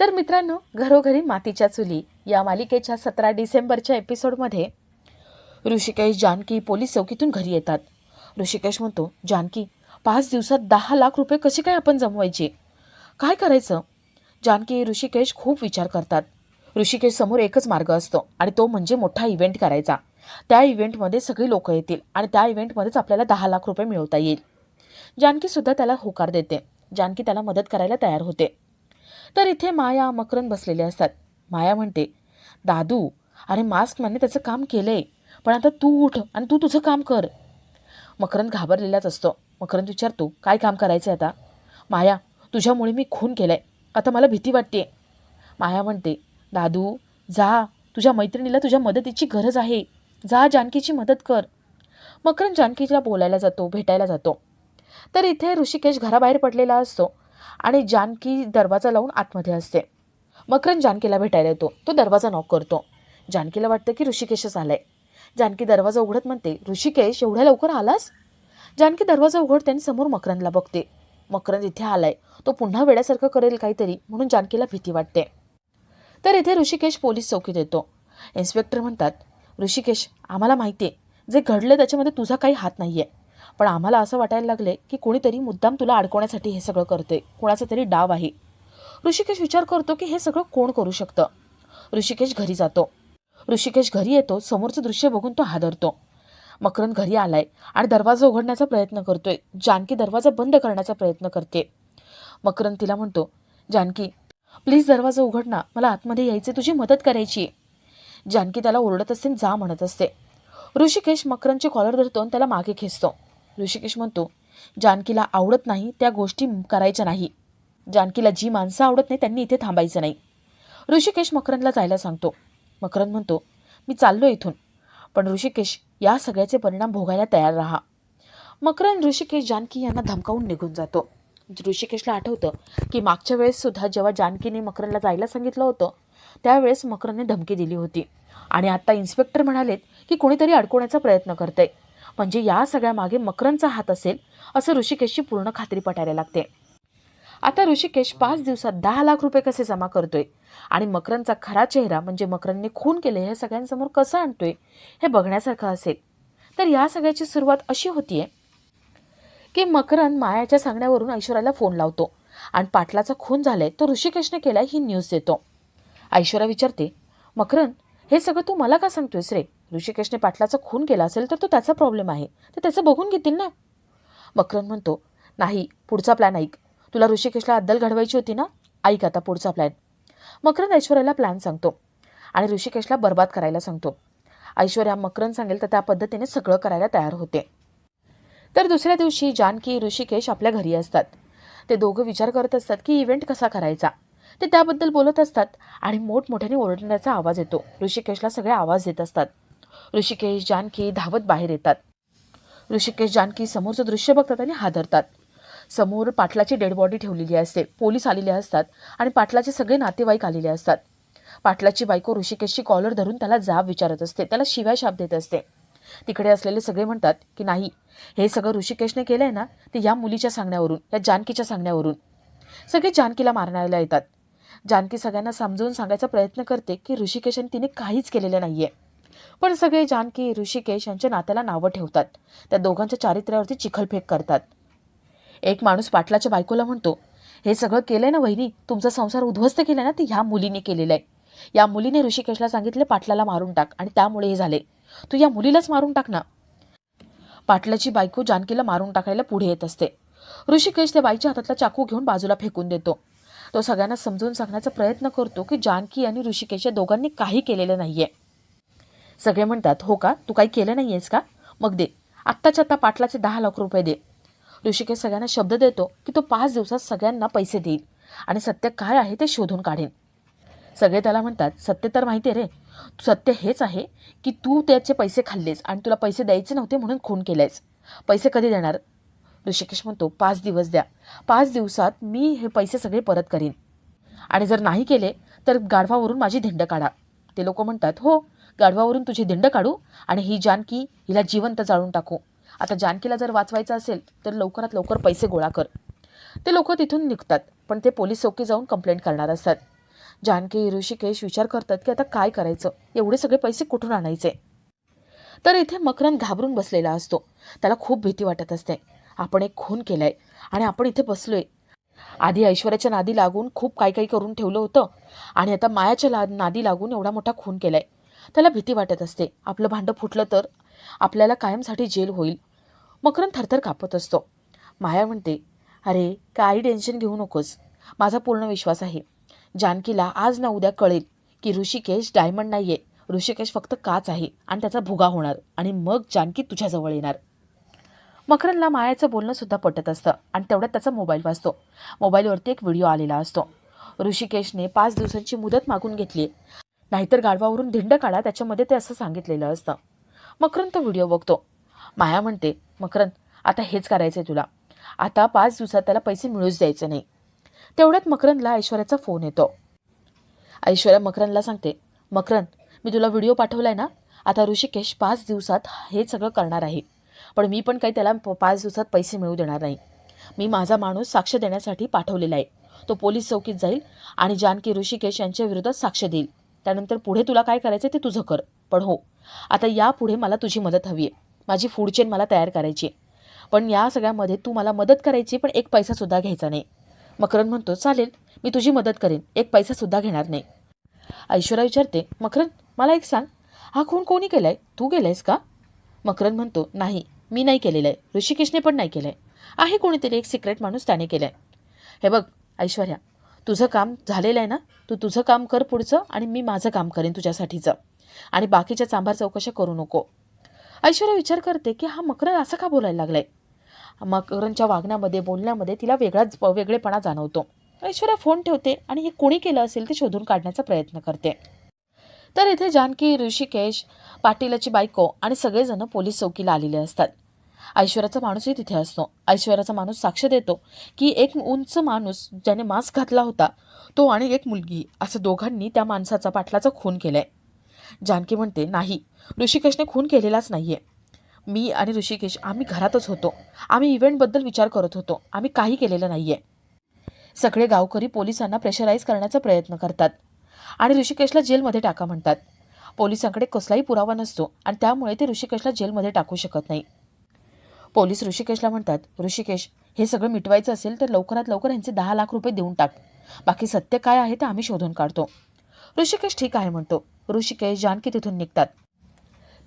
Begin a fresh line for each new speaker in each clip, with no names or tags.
तर मित्रांनो घरोघरी मातीच्या चुली या मालिकेच्या सतरा डिसेंबरच्या एपिसोडमध्ये ऋषिकेश जानकी पोलीस चौकीतून घरी येतात. ऋषिकेश म्हणतो जानकी पाच दिवसात दहा लाख रुपये कसे काय आपण जमवायचे? काय करायचं? जानकी ऋषिकेश खूप विचार करतात. ऋषिकेश समोर एकच मार्ग असतो आणि तो म्हणजे मोठा इव्हेंट करायचा. त्या इव्हेंटमध्ये सगळी लोक येतील आणि त्या इव्हेंटमध्येच आपल्याला दहा लाख रुपये मिळवता येईल. जानकीसुद्धा त्याला होकार देते. जानकी त्याला मदत करायला तयार होते. तर इथे माया मकरंद बसलेले असतात. माया म्हणते दादू अरे मास्क मास्कमॅनने त्याचं काम केलंय पण आता तू उठ आणि तू तुझं काम कर. मकरंद घाबरलेलाच असतो. मकरंद विचारतो काय काम करायचं आता? माया तुझ्यामुळे मी खून केलाय. आता मला भीती वाटते माया म्हणते दादू जा. तुझ्या मैत्रिणीला तुझ्या मदतीची गरज आहे. जा जानकीची मदत कर. मकरंद जानकीला बोलायला जातो भेटायला जातो. तर इथे ऋषिकेश घराबाहेर पडलेला असतो. आणि जानकी दरवाजा लावून आतमध्ये असते. मकरंद जानकीला भेटायला येतो. तो दरवाजा नॉक करतो. जानकीला वाटतं की ऋषिकेशच आलाय. जानकी दरवाजा उघडत म्हणते ऋषिकेश एवढ्या लवकर आलास? जानकी दरवाजा उघडते आणि समोर मकरंदला बघते. मकरंद इथे आलाय. तो पुन्हा वेड्यासारखं करेल काहीतरी म्हणून जानकीला भीती वाटते. तर इथे ऋषिकेश पोलीस चौकीत येतो. इन्स्पेक्टर म्हणतात ऋषिकेश आम्हाला माहिती आहे जे घडलं त्याच्यामध्ये तुझा काही हात नाही आहे पण आम्हाला असं वाटायला लागले की कोणीतरी मुद्दाम तुला अडकवण्यासाठी हे सगळं करते कोणाचा तरी डाव आहे. ऋषिकेश विचार करतो की हे सगळं कोण करू शकतं? ऋषिकेश घरी जातो. ऋषिकेश घरी येतो समोरचं दृश्य बघून तो हादरतो. मकरंद घरी आलाय आणि दरवाजा उघडण्याचा प्रयत्न करतोय. जानकी दरवाजा बंद करण्याचा प्रयत्न करते. मकरंद तिला म्हणतो जानकी प्लीज दरवाजा उघड ना मला आतमध्ये यायचे तुझी मदत करायची आहे. जानकी त्याला ओरडत असते जा म्हणत असते. ऋषिकेश मकरंदची कॉलर धरतो आणि त्याला मागे खेचतो. ऋषिकेश म्हणतो जानकीला आवडत नाही त्या गोष्टी करायच्या नाही. जानकीला जी माणसं आवडत नाही त्यांनी इथे थांबायचं नाही. ऋषिकेश मकरंदला जायला सांगतो. मकरंद म्हणतो मी चाललो इथून. पण ऋषिकेश या सगळ्याचे परिणाम भोगायला तयार राहा. मकरंद ऋषिकेश जानकी यांना धमकावून निघून जातो. ऋषिकेशला आठवतं की मागच्या वेळेस सुद्धा जेव्हा जानकीने मकरंदला जायला सांगितलं होतं त्यावेळेस मकरंदने धमकी दिली होती. आणि आता इन्स्पेक्टर म्हणालेत की कोणीतरी अडकवण्याचा प्रयत्न करतंय. म्हणजे या सगळ्या मागे मकरंदचा हात असेल असं ऋषिकेशची पूर्ण खात्री पटायला लागते. आता ऋषिकेश पाच दिवसात दहा लाख रुपये कसे जमा करतोय? आणि मकरंदचा खरा चेहरा म्हणजे मकरनने खून केले हे सगळ्यांसमोर कसं आणतोय हे बघण्यासारखं असेल. तर या सगळ्याची सुरुवात अशी होतीये की मकरंद मायाच्या सांगण्यावरून ऐश्वर्याला फोन लावतो आणि पाटलाचा खून झालाय तो ऋषिकेशने केलाय ही न्यूज देतो. ऐश्वर्या विचारते मकरन हे सगळं तू मला का सांगतोयस रे? ऋषिकेशने पाटलाचा खून केला असेल तर तो त्याचा प्रॉब्लेम आहे. तर त्याचं बघून घेतील ना. मकरंद म्हणतो नाही पुढचा प्लॅन ऐक. तुला ऋषिकेशला अद्दल घडवायची होती ना? ऐक आता पुढचा प्लॅन मकरंद ऐश्वर्याला प्लॅन सांगतो आणि ऋषिकेशला बर्बाद करायला सांगतो. ऐश्वर्या मकरंद सांगेल तर त्या पद्धतीने सगळं करायला तयार होते. तर दुसऱ्या दिवशी जानकी ऋषिकेश आपल्या घरी असतात. ते दोघं विचार करत असतात की इव्हेंट कसा करायचा. ते त्याबद्दल बोलत असतात आणि मोठमोठ्याने ओरडण्याचा आवाज येतो. ऋषिकेशला सगळे आवाज देत असतात. ऋषिकेश जानकी धावत बाहेर येतात. ऋषिकेश जानकी समोरचं दृश्य बघतात आणि हादरतात. समोर पाटलाची डेड बॉडी ठेवलेली असते. पोलीस आलेले असतात आणि पाटलाचे सगळे नातेवाईक आलेले असतात. पाटलाची बायको ऋषिकेशची कॉलर धरून त्याला जाब विचारत असते. त्याला शिवाय शाप देत असते. तिकडे असलेले सगळे म्हणतात की नाही हे सगळं ऋषिकेशने केलंय ना ते या मुलीच्या सांगण्यावरून या जानकीच्या सांगण्यावरून. सगळे जानकीला मारण्याला येतात. जानकी सगळ्यांना समजवून सांगायचा प्रयत्न करते की ऋषिकेशने तिने काहीच केलेलं नाही आहे पण सगळे जानकी ऋषिकेश यांच्या नात्याला नावं ठेवतात. त्या दोघांच्या चारित्र्यावरती चिखलफेक करतात. एक माणूस पाटलाच्या बायकोला म्हणतो हे सगळं केलंय ना वहिनी? तुमचा संसार उद्ध्वस्त केलाय ना? ते ह्या मुलीने केलेलं आहे या मुलीने ऋषिकेशला सांगितले पाटलाला मारून टाक. आणि त्यामुळे हे झाले. तू या मुलीलाच मारून टाक ना. पाटलाची बायको जानकीला मारून टाकायला पुढे येत असते. ऋषिकेश त्या बाईच्या हातातला चाकू घेऊन बाजूला फेकून देतो. तो सगळ्यांना समजून सांगण्याचा प्रयत्न करतो की जानकी आणि ऋषिकेश या दोघांनी काही केलेलं नाहीये. सगळे म्हणतात हो का? तू काही केलं नाही आहेस का? मग दे. आत्ताच्या आत्ता पाटलाचे दहा लाख रुपये दे. ऋषिकेश सगळ्यांना शब्द देतो की तो पाच दिवसात सगळ्यांना पैसे देईल आणि सत्य काय आहे ते शोधून काढेन सगळे त्याला म्हणतात सत्य तर माहिती आहे रे. सत्य हेच आहे की तू त्याचे पैसे खाल्लेस आणि तुला पैसे द्यायचे नव्हते म्हणून खून केलायस. पैसे कधी देणार? ऋषिकेश म्हणतो पाच दिवस द्या. पाच दिवसात मी हे पैसे सगळे परत करीन. आणि जर नाही केले तर गाढवावरून माझी धिंड काढा. ते लोक म्हणतात हो गाढवावरून तुझी दिंड काढू आणि ही जानकी हिला जिवंत जाळून टाकू. आता जानकीला जर वाचवायचं असेल तर लवकरात लवकर पैसे गोळा कर. ते लोक तिथून निघतात पण ते पोलीस चौकी जाऊन कंप्लेंट करणार असतात. जानकी ऋषिकेश विचार करतात की आता काय करायचं? एवढे सगळे पैसे कुठून आणायचे? तर इथे मकरंद घाबरून बसलेला असतो. त्याला खूप भीती वाटत असते. आपण एक खून केलाय आणि आपण इथे बसलोय. आधी ऐश्वर्याच्या नादी लागून खूप काही काही करून ठेवलं होतं आणि आता मायाच्या ला नादी लागून एवढा मोठा खून केलाय. त्याला भीती वाटत असते. आपलं भांडं फुटलं तर आपल्याला कायमसाठी जेल होईल. मकरंद थरथर कापत असतो. माया म्हणते अरे काही टेन्शन घेऊ नकोस. माझा पूर्ण विश्वास आहे. जानकीला आज ना उद्या कळेल की ऋषिकेश डायमंड नाही आहे ऋषिकेश फक्त काच आहे आणि त्याचा भुगा होणार आणि मग जानकी तुझ्याजवळ येणार. मकरनला मायाचं बोलणं सुद्धा पटत असतं आणि तेवढ्यात त्याचा मोबाईल वाचतो मोबाईलवरती एक व्हिडिओ आलेला असतो. ऋषिकेशने पाच दिवसांची मुदत मागून घेतली नाहीतर गाढवावरून धिंड काढा त्याच्यामध्ये ते असं सांगितलेलं असतं. मकरन तो व्हिडिओ बघतो. माया म्हणते मकरन आता हेच करायचं आहे तुला. आता पाच दिवसात त्याला पैसे मिळूच द्यायचे नाही. तेवढ्यात मकरनला ऐश्वर्याचा फोन येतो. ऐश्वर्या मकरनला सांगते मकरन मी तुला व्हिडिओ पाठवलाय ना? आता ऋषिकेश पाच दिवसात हे सगळं करणार आहे. पण मी पण काही त्याला प- पाच दिवसात पैसे मिळू देणार नाही. मी माझा माणूस साक्ष देण्यासाठी पाठवलेला आहे. तो पोलीस चौकीत जाईल आणि जानकी ऋषिकेश यांच्या विरोधात साक्ष देईल. त्यानंतर पुढे तुला काय करायचं ते तुझं कर. पण हो आता यापुढे मला तुझी मदत हवी आहे माझी फूड चेन मला तयार करायची आहे पण या सगळ्यामध्ये तू मला मदत करायची पण एक पैसासुद्धा घ्यायचा नाही. मकरन म्हणतो चालेल मी तुझी मदत करेन. एक पैसासुद्धा घेणार नाही. ऐश्वर्या विचारते मकरन मला एक सांग. हा खून कोणी केला आहे तू केलायस का? मकरन म्हणतो नाही मी नाही केलेलं आहे ऋषिकेशने पण नाही केलं आहे आहे कोणीतरी एक सिक्रेट माणूस त्याने केलं आहे हे बघ ऐश्वर्या तुझं काम झालेलं आहे ना? तू तुझं काम कर पुढचं आणि मी माझं काम करेन तुझ्यासाठीचं. आणि बाकीच्या चांभार चौकशा करू नको. ऐश्वर्या विचार करते की हा मकरन असं का बोलायला लागलाय? मकरनच्या वागण्यामध्ये बोलण्यामध्ये तिला वेगळाच वेगळेपणा जाणवतो. ऐश्वर्या फोन ठेवते आणि हे कोणी केलं असेल ते शोधून काढण्याचा प्रयत्न करते. तर इथे जानकी ऋषिकेश पाटीलाची बायको आणि सगळेजण पोलीस चौकीला आलेले असतात. ऐश्वर्याचा माणूसही तिथे असतो. ऐश्वर्याचा माणूस साक्ष देतो की एक उंच माणूस ज्याने मास्क घातला होता तो आणि एक मुलगी असं दोघांनी त्या माणसाचा पाटलाचा खून केलाय. जानकी म्हणते नाही ऋषिकेशने खून केलेलाच नाहीये. मी आणि ऋषिकेश आम्ही घरातच होतो. आम्ही इव्हेंटबद्दल विचार करत होतो. आम्ही काही केलेलं नाहीये. सगळे गावकरी पोलिसांना प्रेशराईज करण्याचा प्रयत्न करतात आणि ऋषिकेशला जेलमध्ये टाका म्हणतात. पोलिसांकडे कसलाही पुरावा नसतो आणि त्यामुळे ते ऋषिकेशला जेलमध्ये टाकू शकत नाही. पोलीस ऋषिकेशला म्हणतात ऋषिकेश हे सगळं मिटवायचं असेल तर लवकरात लवकर यांचे दहा लाख रुपये देऊन टाक. बाकी सत्य काय आहे ते आम्ही शोधून काढतो. ऋषिकेश ठीक आहे म्हणतो. ऋषिकेश जानकी तिथून निघतात.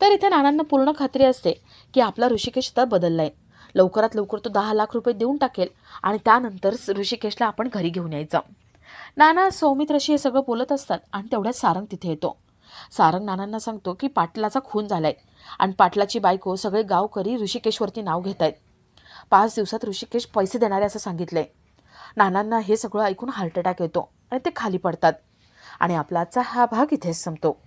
तर इथे नानांना पूर्ण खात्री असते की आपला ऋषिकेश आता बदललाय. लवकरात लवकर तो दहा लाख रुपये देऊन टाकेल आणि त्यानंतर ऋषिकेशला आपण घरी घेऊन यायचं. नाना सौमित्रशी हे सगळं बोलत असतात आणि तेवढ्यात सारंग तिथे येतो. सारंग नानांना सांगतो की पाटलाचा खून झालाय. आणि पाटलाची बायको सगळे गावकरी ऋषिकेशवरती नाव घेत आहेत. पाच दिवसात ऋषिकेश पैसे देणारे असं सांगितलंय. नानांना हे सगळं ऐकून हार्ट अटॅक येतो आणि ते खाली पडतात. आणि आपलाचा हा भाग इथेच संपतो.